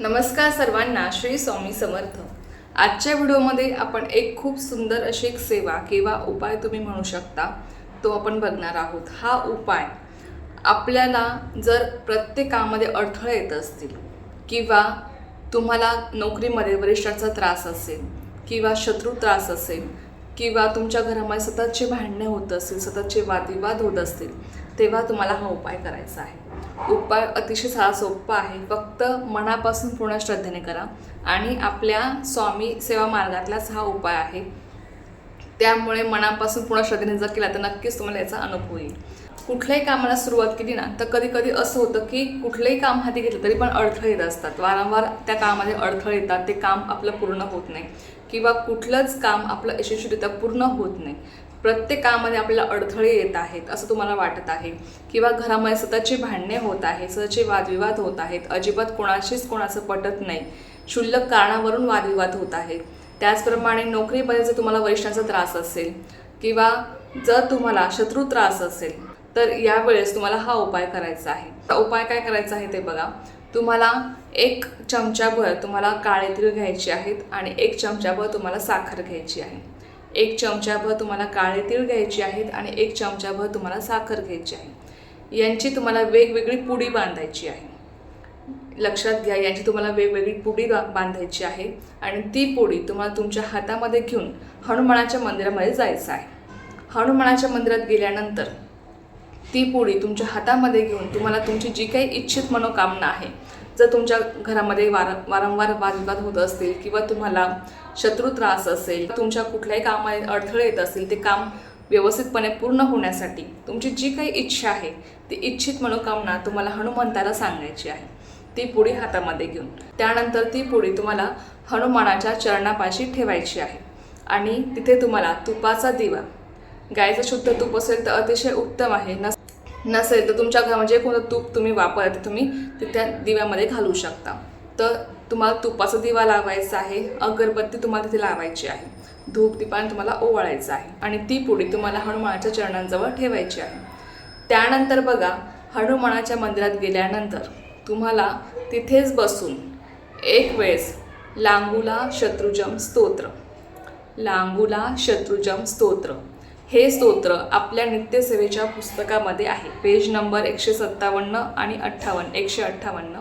नमस्कार सर्वांना श्री स्वामी समर्थ. आजच्या व्हिडिओमध्ये आपण एक खूप सुंदर अशी एक सेवा किंवा उपाय तुम्ही म्हणू शकता तो आपण बघणार आहोत. हा उपाय आपल्याला जर प्रत्येक कामामध्ये अडथळे येत असतील किंवा तुम्हाला नोकरीमध्ये वरिष्ठांचा त्रास असेल किंवा शत्रू त्रास असेल किंवा तुमच्या घरामध्ये सततचे भांडणे होत असतील सततचे वादविवाद होत असतील तेव्हा तुम्हाला हा उपाय करायचा आहे. उपाय अतिशय साधा सोपा आहे. फक्त मनापासून पूर्ण श्रद्धेने करा. आणि आपल्या स्वामी सेवा मार्गातलाच हा उपाय आहे. त्यामुळे मनापासून पूर्ण श्रद्धेने जर केला तर नक्कीच तुम्हाला याचा अनुभव येईल. कुठल्याही कामाला सुरुवात केली ना तर कधी कधी असं होतं की कुठलंही काम हाती घेतलं तरी पण अडथळे येत असतात. वारंवार त्या कामामध्ये अडथळे येतात ते काम आपलं पूर्ण होत नाही. किंवा कुठलंच काम आपलं यशस्वीरित्या पूर्ण होत नाही. प्रत्येक कामामध्ये आपल्याला अडथळे येत आहेत असं तुम्हाला वाटत आहे? किंवा घरामध्ये सततची भांडणे होत आहे सततचे वादविवाद होत आहेत अजिबात कोणाशीच कोणाचं पटत नाही क्षुल्लक कारणावरून वादविवाद होत आहेत. त्याचप्रमाणे नोकरीमध्ये जर तुम्हाला वरिष्ठांचा त्रास असेल किंवा जर तुम्हाला शत्रू त्रास असेल तर यावेळेस तुम्हाला हा उपाय करायचा आहे. हा उपाय काय करायचा आहे ते बघा. तुम्हाला एक चमचाभर तुम्हाला काळे तीळ घ्यायचे आहेत आणि एक चमचाभर तुम्हाला साखर घ्यायची आहे. एक चमचाभर तुम्हाला काळे तीळ घ्यायची आहेत आणि एक चमचाभर तुम्हाला साखर घ्यायची आहे. यांची तुम्हाला वेगवेगळी पुडी बांधायची आहे. लक्षात घ्या यांची तुम्हाला वेगवेगळी पुडी बांधायची आहे आणि ती पुडी तुम्हाला तुमच्या हातामध्ये घेऊन हनुमानाच्या मंदिरामध्ये जायचं आहे. हनुमानाच्या मंदिरात गेल्यानंतर ती पोळी तुमच्या हातामध्ये घेऊन तुम्हाला तुमची जी काही इच्छित मनोकामना आहे जर तुमच्या घरामध्ये वार वारंवार वादविवाद होत असतील किंवा तुम्हाला शत्रू त्रास असेल तुमच्या कुठल्याही कामात अडथळे येत असतील ते काम व्यवस्थितपणे पूर्ण होण्यासाठी तुमची जी काही इच्छा आहे ती इच्छित मनोकामना तुम्हाला हनुमंताला सांगायची आहे. ती पुडी हातामध्ये घेऊन. त्यानंतर ती पुडी तुम्हाला हनुमानाच्या चरणापाशी ठेवायची आहे. आणि तिथे तुम्हाला तुपाचा दिवा. गायचं शुद्ध तूप असेल तर अतिशय उत्तम आहे. नस नसेल तर तुमच्या घरामध्ये म्हणजे कोणतं तूप तुम्ही वापरता तुम्ही ते त्या दिव्यामध्ये घालू शकता. तर तुम्हाला तुपाचा दिवा लावायचा आहे अगरबत्ती तुम्हाला तिथे लावायची आहे धूप दिपाने तुम्हाला ओवाळायचं आहे आणि ती पुढे तुम्हाला हनुमानाच्या चरणांजवळ ठेवायची आहे. त्यानंतर बघा हनुमानाच्या मंदिरात गेल्यानंतर तुम्हाला तिथेच बसून एक वेळेस लांगुला शत्रुजम स्तोत्र. लांगुला शत्रुजम स्तोत्र. हे स्तोत्र आपल्या नित्यसेवेच्या पुस्तकामध्ये आहे. पेज नंबर एकशे सत्तावन्न आणि अठ्ठावन्न एकशे अठ्ठावन्न.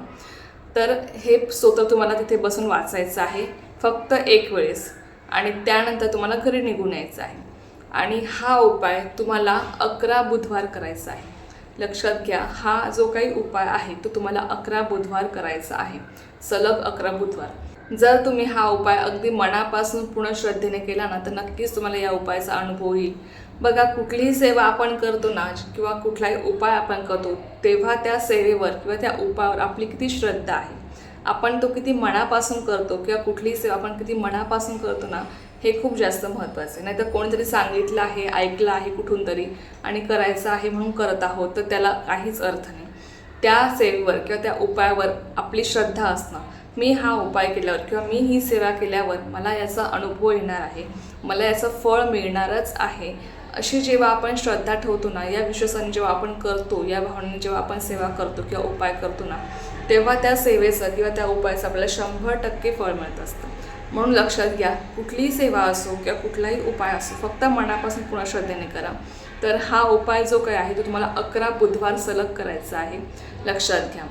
तर हे स्तोत्र तुम्हाला तिथे बसून वाचायचं आहे. फक्त एक वेळेस. आणि त्यानंतर तुम्हाला घरी निघून यायचं आहे. आणि हा उपाय तुम्हाला अकरा बुधवार करायचा आहे. लक्षात घ्या हा जो काही उपाय आहे तो तुम्हाला अकरा बुधवार करायचा आहे. सलग अकरा बुधवार. जर तुम्ही हा उपाय अगदी मनापासून पूर्ण श्रद्धेने केला ना तर नक्कीच तुम्हाला या उपायाचा अनुभव येईल. बघा कुठलीही सेवा आपण करतो ना किंवा कुठलाही उपाय आपण करतो तेव्हा त्या सेवेवर किंवा त्या उपायावर आपली किती श्रद्धा आहे. आपण तो किती मनापासून करतो किंवा कुठलीही सेवा आपण किती मनापासून करतो ना हे खूप जास्त महत्त्वाचं आहे. नाहीतर कोणीतरी सांगितलं आहे ऐकलं आहे कुठून तरी आणि करायचं आहे म्हणून करत आहोत तर त्याला काहीच अर्थ नाही. त्या सेवेवर किंवा त्या उपायावर आपली श्रद्धा असणं मी हा उपाय केल्यावर किंवा मी ही सेवा केल्यावर मला याचा अनुभव येणार आहे मला याचं फळ मिळणारच आहे अशी जेव्हा आपण श्रद्धा ठेवतो ना या विश्वासाने जेव्हा आपण करतो या भावनेने जेव्हा आपण सेवा करतो किंवा उपाय करतो ना तेव्हा त्या सेवेचं किंवा त्या उपायाचं आपल्याला शंभर टक्के फळ मिळत असतं. म्हणून लक्षात घ्या कुठलीही सेवा असो किंवा कुठलाही उपाय असो फक्त मनापासून पूर्ण श्रद्धेने करा. तर हा उपाय जो काही आहे तो तुम्हाला अकरा बुधवार सलग करायचा आहे. लक्षात घ्या.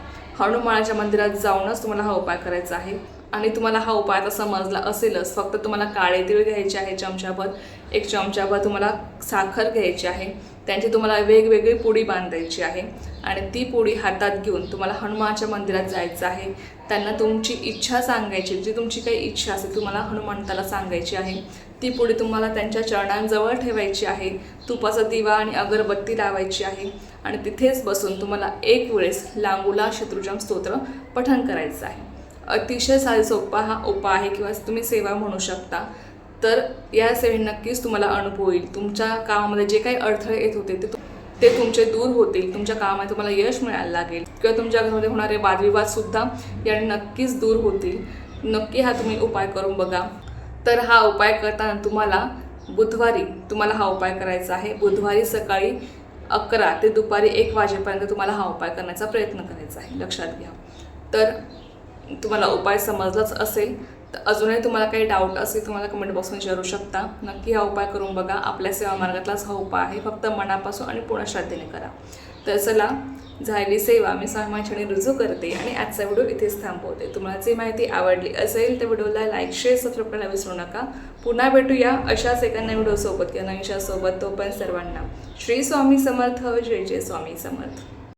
हनुमानाच्या मंदिरात जाऊनच तुम्हाला हा उपाय करायचा आहे. आणि तुम्हाला हा उपाय आता समजला असेलच. फक्त तुम्हाला काळे तीळ घ्यायचे आहे चमच्याभर एक चमच्याभर तुम्हाला साखर घ्यायची आहे. त्यांची तुम्हाला वेगवेगळी पुडी बांधायची आहे. आणि ती पुडी हातात घेऊन तुम्हाला हनुमानाच्या मंदिरात जायचं आहे. त्यांना तुमची इच्छा सांगायची जी तुमची काही इच्छा असेल तुम्हाला हनुमंताला सांगायची आहे. ती पुडी तुम्हाला त्यांच्या चरणांजवळ ठेवायची आहे. तुपाचा दिवा आणि अगरबत्ती लावायची आहे. आणि तिथेच बसून तुम्हाला एक वेळेस लांगुला शत्रुजम स्तोत्र पठण करायचं आहे. अतिशय साधा सोपा हा उपाय आहे किंवा तुम्ही सेवा म्हणू शकता. तर या सेवेने नक्कीच तुम्हाला अनुभव येईल. तुमच्या कामामध्ये जे काही अडथळे येत होते ते ते तुमचे दूर होतील. तुमच्या कामात तुम्हाला यश मिळायला लागेल. किंवा तुमच्या घरामध्ये होणारे वादविवादसुद्धा याने नक्कीच दूर होतील. नक्की हा तुम्ही उपाय करून बघा. तर हा उपाय करताना तुम्हाला बुधवारी तुम्हाला हा उपाय करायचा आहे. बुधवारी सकाळी अकरा ते दुपारी एक वाजेपर्यंत तुम्हाला हा उपाय करण्याचा प्रयत्न करायचा आहे. लक्षात घ्या. तर तुम्हाला उपाय समजलाच असेल तर अजूनही तुम्हाला काही डाऊट असेल तुम्हाला कमेंट बॉक्समध्ये विचारू शकता. नक्की हा उपाय करून बघा. आपल्या सेवा मार्गातलाच हा उपाय आहे. फक्त मनापासून आणि पूर्ण श्रद्धेने करा. तर चला झाली सेवा. मी सामान्यपणे रुजू करते आणि आजचा व्हिडिओ इथेच थांबवते. तुम्हाला जी माहिती आवडली असेल तर व्हिडिओला लाईक शेअर सबस्क्राईब करायला विसरू नका. पुन्हा भेटूया अशाच एका नवीन व्हिडिओसोबत किंवा नवीनच्या तो पण सर्वांना. श्री स्वामी समर्थ. जय जय स्वामी समर्थ.